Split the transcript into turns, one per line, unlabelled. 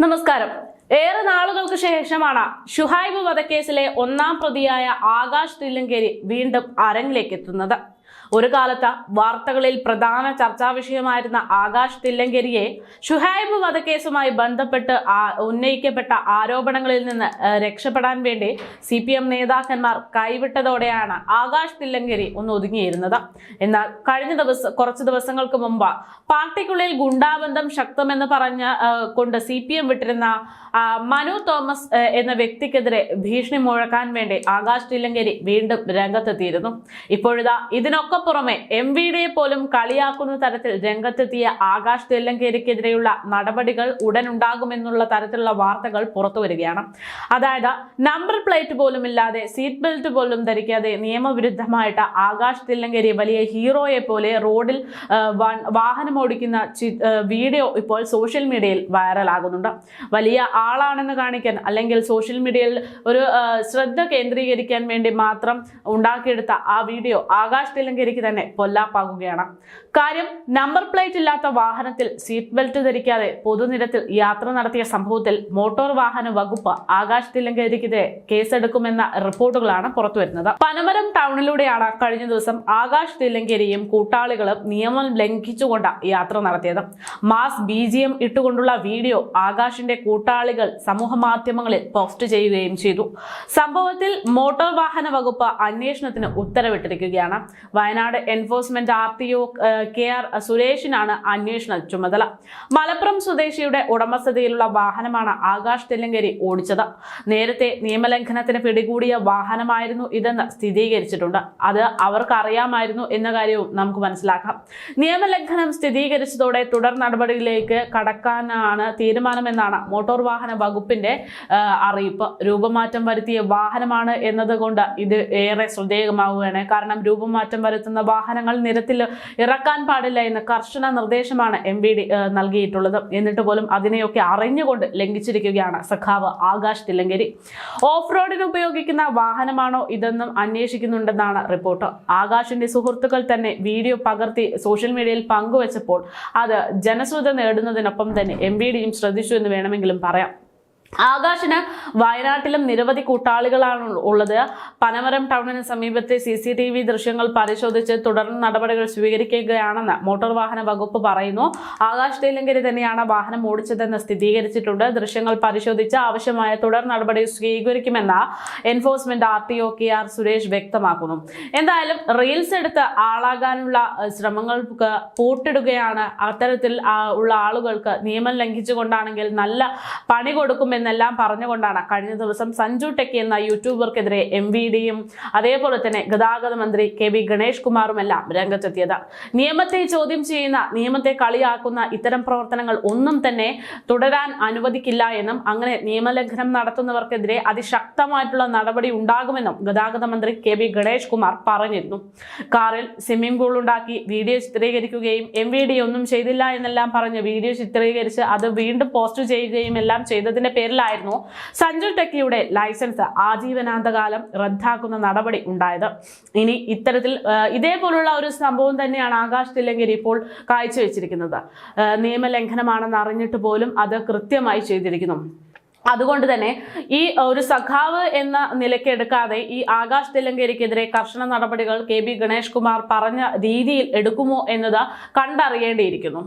നമസ്കാരം. ഏറെ നാളുകൾക്ക് ശേഷമാണ് ഷുഹൈബ് വധക്കേസിലെ ഒന്നാം പ്രതിയായ ആകാശ് തില്ലങ്കേരി വീണ്ടും അരങ്ങിലേക്ക് എത്തുന്നത് ഒരു കാലത്ത് വാർത്തകളിൽ പ്രധാന ചർച്ചാ വിഷയമായിരുന്ന ആകാശ് തില്ലങ്കേരിയെ ഷുഹൈബ് വധക്കേസുമായി ബന്ധപ്പെട്ട് ഉന്നയിക്കപ്പെട്ട ആരോപണങ്ങളിൽ നിന്ന് രക്ഷപ്പെടാൻ വേണ്ടി സി പി എം നേതാക്കന്മാർ കൈവിട്ടതോടെയാണ് ആകാശ് തില്ലങ്കേരി ഒന്ന് ഒതുങ്ങിയിരുന്നത്. എന്നാൽ കഴിഞ്ഞ ദിവസം കുറച്ച് ദിവസങ്ങൾക്ക് മുമ്പ് പാർട്ടിക്കുള്ളിൽ ഗുണ്ടാബന്ധം ശക്തമെന്ന് പറഞ്ഞ കൊണ്ട് സി പി എം വിട്ടിരുന്ന മനു തോമസ് എന്ന വ്യക്തിക്കെതിരെ ഭീഷണി മുഴക്കാൻ വേണ്ടി ആകാശ് തില്ലങ്കേരി വീണ്ടും രംഗത്തെത്തിയിരുന്നു. ഇപ്പോഴിതാ ഇതിനൊക്കെ പുറമെ എം വി ഡിയെ പോലും കളിയാക്കുന്ന തരത്തിൽ രംഗത്തെത്തിയ ആകാശ് തില്ലങ്കേരിക്കെതിരെയുള്ള നടപടികൾ ഉടൻ ഉണ്ടാകുമെന്നുള്ള തരത്തിലുള്ള വാർത്തകൾ പുറത്തു വരികയാണ് അതായത് നമ്പർ പ്ലേറ്റ് പോലും ഇല്ലാതെ സീറ്റ് ബെൽറ്റ് പോലും ധരിക്കാതെ നിയമവിരുദ്ധമായിട്ട് ആകാശ് തില്ലങ്കേരി വലിയ ഹീറോയെ പോലെ റോഡിൽ വാഹനം ഓടിക്കുന്ന വീഡിയോ ഇപ്പോൾ സോഷ്യൽ മീഡിയയിൽ വൈറലാകുന്നുണ്ട്. വലിയ ആളാണെന്ന് കാണിക്കാൻ അല്ലെങ്കിൽ സോഷ്യൽ മീഡിയയിൽ ഒരു ശ്രദ്ധ കേന്ദ്രീകരിക്കാൻ വേണ്ടി മാത്രം ഉണ്ടാക്കിയെടുത്ത ആ വീഡിയോ ആകാശ് തെലങ്കരിക്ക് തന്നെ പൊല്ലാപ്പാകുകയാണ്. കാര്യം നമ്പർ പ്ലേറ്റ് ഇല്ലാത്ത വാഹനത്തിൽ സീറ്റ് ബെൽറ്റ് ധരിക്കാതെ പൊതുനിരത്തിൽ യാത്ര നടത്തിയ സംഭവത്തിൽ മോട്ടോർ വാഹന വകുപ്പ് ആകാശ് തെലങ്കരിക്കെതിരെ കേസെടുക്കുമെന്ന റിപ്പോർട്ടുകളാണ് പുറത്തുവരുന്നത് പനമരം ടൗണിലൂടെയാണ് കഴിഞ്ഞ ദിവസം ആകാശ് തെലങ്കരിയും കൂട്ടാളികളും നിയമം ലംഘിച്ചുകൊണ്ട് യാത്ര നടത്തിയത്. മാസ് ബി ഇട്ടുകൊണ്ടുള്ള വീഡിയോ ആകാശിന്റെ കൂട്ടാളികൾ സമൂഹ മാധ്യമങ്ങളിൽ പോസ്റ്റ് ചെയ്യുകയും ചെയ്തു. സംഭവത്തിൽ മോട്ടോർ വാഹന വകുപ്പ് അന്വേഷണത്തിന് ഉത്തരവിട്ടിരിക്കുകയാണ്. Wayanad enforcement R T O K R സുരേഷിനാണ് അന്വേഷണ ചുമതല. മലപ്പുറം സ്വദേശിയുടെ ഉടമസ്ഥതയിലുള്ള വാഹനമാണ് ആകാശ് തെല്ലങ്കേരി ഓടിച്ചത്. നേരത്തെ നിയമലംഘനത്തിന് പിടികൂടിയ വാഹനമായിരുന്നു ഇതെന്ന് സ്ഥിരീകരിച്ചിട്ടുണ്ട്. അത് അവർക്കറിയാമായിരുന്നു എന്ന കാര്യവും നമുക്ക് മനസ്സിലാക്കാം. നിയമലംഘനം സ്ഥിരീകരിച്ചതോടെ തുടർ നടപടിയിലേക്ക് കടക്കാനാണ് തീരുമാനമെന്നാണ് മോട്ടോർ വാഹന വകുപ്പിന്റെ അറിയിപ്പ്. രൂപമാറ്റം വരുത്തിയ വാഹനമാണ് എന്നതുകൊണ്ട് ഇത് ഏറെ ശ്രദ്ധേയമാവുകയാണ്. കാരണം രൂപമാറ്റം വരുത്തുന്ന വാഹനങ്ങൾ നിരത്തിൽ ഇറക്കാൻ പാടില്ല എന്ന കർശന നിർദ്ദേശമാണ് എം വി ഡി നൽകിയിട്ടുള്ളത്. എന്നിട്ട് പോലും അതിനെയൊക്കെ അറിഞ്ഞുകൊണ്ട് ലംഘിച്ചിരിക്കുകയാണ് സഖാവ് ആകാശ് തില്ലങ്കേരി. ഓഫ് റോഡിന് ഉപയോഗിക്കുന്ന വാഹനമാണോ ഇതെന്നും അന്വേഷിക്കുന്നുണ്ടെന്നാണ് റിപ്പോർട്ട്. ആകാശിന്റെ സുഹൃത്തുക്കൾ തന്നെ വീഡിയോ പകർത്തി സോഷ്യൽ മീഡിയയിൽ പങ്കുവച്ചപ്പോൾ അത് ജനശ്രദ്ധ നേടുന്നതിനൊപ്പം തന്നെ എം ഡിയും ശ്രദ്ധിച്ചു എന്ന് വേണമെങ്കിലും പറയാം. ആകാശിന് വയനാട്ടിലും നിരവധി കൂട്ടാളികളാണ് ഉള്ളത്. പനമരം ടൗണിന് സമീപത്തെ സി സി ടി വി ദൃശ്യങ്ങൾ പരിശോധിച്ച് തുടർ നടപടികൾ സ്വീകരിക്കുകയാണെന്ന് മോട്ടോർ വാഹന വകുപ്പ് പറയുന്നു. ആകാശ് തേലങ്കരി തന്നെയാണ് വാഹനം ഓടിച്ചതെന്ന് സ്ഥിരീകരിച്ചിട്ടുണ്ട്. ദൃശ്യങ്ങൾ പരിശോധിച്ച് ആവശ്യമായ തുടർ നടപടി സ്വീകരിക്കുമെന്ന് enforcement R T O K R Suresh വ്യക്തമാക്കുന്നു. എന്തായാലും റീൽസ് എടുത്ത് ആളാകാനുള്ള ശ്രമങ്ങൾക്ക് പൂട്ടിടുകയാണ് അത്തരത്തിൽ ഉള്ള ആളുകൾക്ക് നിയമം ലംഘിച്ചുകൊണ്ടാണെങ്കിൽ നല്ല പണി കൊടുക്കുമെന്നെല്ലാം പറഞ്ഞുകൊണ്ടാണ് കഴിഞ്ഞ ദിവസം സഞ്ജു ടെക്കി എന്ന യൂട്യൂബർക്കെതിരെ എം വി ഡിയും അതേപോലെ തന്നെ ഗതാഗത മന്ത്രി കെ വി ഗണേഷ് കുമാറും എല്ലാം രംഗത്തെത്തിയത്. നിയമത്തെ ചോദ്യം ചെയ്യുന്ന നിയമത്തെ കളിയാക്കുന്ന ഇത്തരം പ്രവർത്തനങ്ങൾ ഒന്നും തന്നെ തുടരാൻ അനുവദിക്കില്ല എന്നും അങ്ങനെ നിയമലംഘനം നടത്തുന്നവർക്കെതിരെ അതിശക്തമായിട്ടുള്ള നടപടി ഉണ്ടാകുമെന്നും ഗതാഗത മന്ത്രി കെ വി ഗണേഷ് കുമാർ പറഞ്ഞിരുന്നു. കാറിൽ സ്വിമ്മിംഗ് പൂൾ ഉണ്ടാക്കി വീഡിയോ ചിത്രീകരിക്കുകയും എം വി ഡി ഒന്നും ചെയ്തില്ല എന്നെല്ലാം പറഞ്ഞ് വീഡിയോ ചിത്രീകരിച്ച് അത് വീണ്ടും പോസ്റ്റ് ചെയ്യുകയും എല്ലാം ചെയ്തതിന്റെ പേരിലായിരുന്നു സഞ്ജു ടെക്കിയുടെ ലൈസൻസ് ആജീവനാന്തകാലം റദ്ദാക്കുന്ന നടപടി ഉണ്ടായത്. ഇനി ഇത്തരത്തിൽ ഇതേപോലുള്ള ഒരു സംഭവം തന്നെയാണ് ആകാശ് തില്ലങ്കരി ഇപ്പോൾ കാഴ്ചവെച്ചിരിക്കുന്നത്. നിയമലംഘനമാണെന്ന് അറിഞ്ഞിട്ട് പോലും അത് കൃത്യമായി ചെയ്തിരിക്കുന്നു. അതുകൊണ്ട് തന്നെ ഈ ഒരു സഖാവ് എന്ന നിലയ്ക്ക് എടുക്കാതെ ഈ ആകാശ് തെലങ്കേരിക്കെതിരെ കർശന നടപടികൾ കെ ബി ഗണേഷ് കുമാർ പറഞ്ഞ രീതിയിൽ എടുക്കുമോ എന്നത് കണ്ടറിയേണ്ടിയിരിക്കുന്നു.